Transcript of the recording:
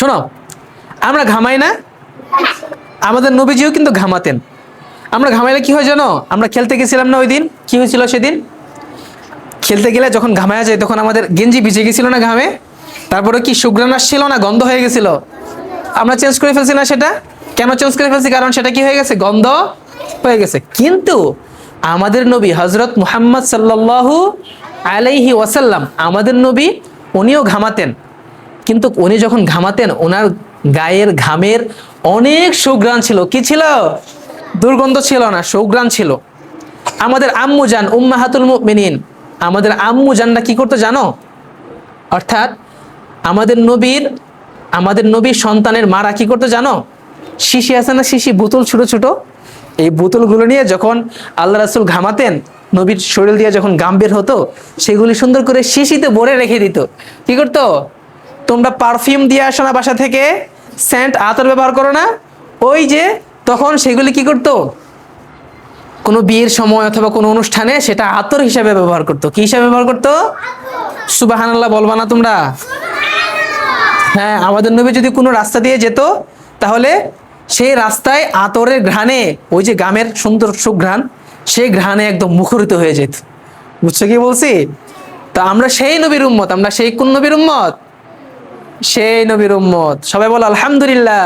শোনো, আমরা ঘামাই না, আমাদের নবীজিও কিন্তু ঘামাতেন। আমরা ঘামাইলে কি হয় জানো? আমরা খেলতে গেছিলাম না ওই দিন কি হয়েছিল সেদিন? খেলতে গেলে যখন ঘামায়া যায়, তখন আমাদের গেঞ্জি ভিজে গেছিল না ঘামে? তারপরে কি সুগ্রান আসছিল না, গন্ধ হয়ে গেছিল? আমরা চেঞ্জ করে ফেলছি না সেটা? কেন চেঞ্জ করে ফেলছি? কারণ সেটা কি হয়ে গেছে? গন্ধ হয়ে গেছে। কিন্তু আমাদের নবী হজরত মুহাম্মদ সাল্লাল্লাহু আলাইহি ওয়াসাল্লাম, আমাদের নবী, উনিও ঘামাতেন। কিন্তু উনি যখন ঘামাতেন ওনার গায়ের ঘামের অনেক সুগ্রাণ ছিল। কি ছিল? দুর্গন্ধ ছিল না সুগ্রাণ ছিল। আমাদের আম্মু জান উম্মাহাতুল মুমিনিন। আমাদের আম্মু জানরা কি করতো জানো? অর্থাৎ আমাদের নবীর আমাদের নবীর সন্তানের মারা কি করতো জানো? শিশি আছে না শিশি? বোতল ছোট ছোট। এই বোতলগুলো নিয়ে যখন আল্লাহ রাসুল ঘামাতেন, নবীর শরীর দিয়ে যখন গাম বের হতো, সেগুলি সুন্দর করে শিশিতে ভরে রেখে দিত। কি করতো? তোমরা পারফিউম দিয়ে আসো না বাসা থেকে সেন্ট আতর ব্যবহার করো না। ওই যে, তখন সেগুলি কি করতো? কোনো বিয়ের সময় অথবা কোনো অনুষ্ঠানে সেটা আতর হিসাবে ব্যবহার করতো। কি হিসাবে ব্যবহার করতো? সুবাহানাল্লাহ, বলবা না তোমরা? হ্যাঁ আমাদের নবী যদি কোনো রাস্তা দিয়ে যেত, তাহলে সেই রাস্তায় আতরের ঘ্রাণে, ওই যে গ্রামের সুন্দর সুঘ্রাণ সেই ঘ্রাণে একদম মুখরিত হয়ে যেত। বুঝছ কি বলছি? তা আমরা সেই নবীর উম্মত, আমরা সেই কোন নবীর উম্মত? সেই নবীর উম্মত। সবাই বলো আলহামদুলিল্লাহ।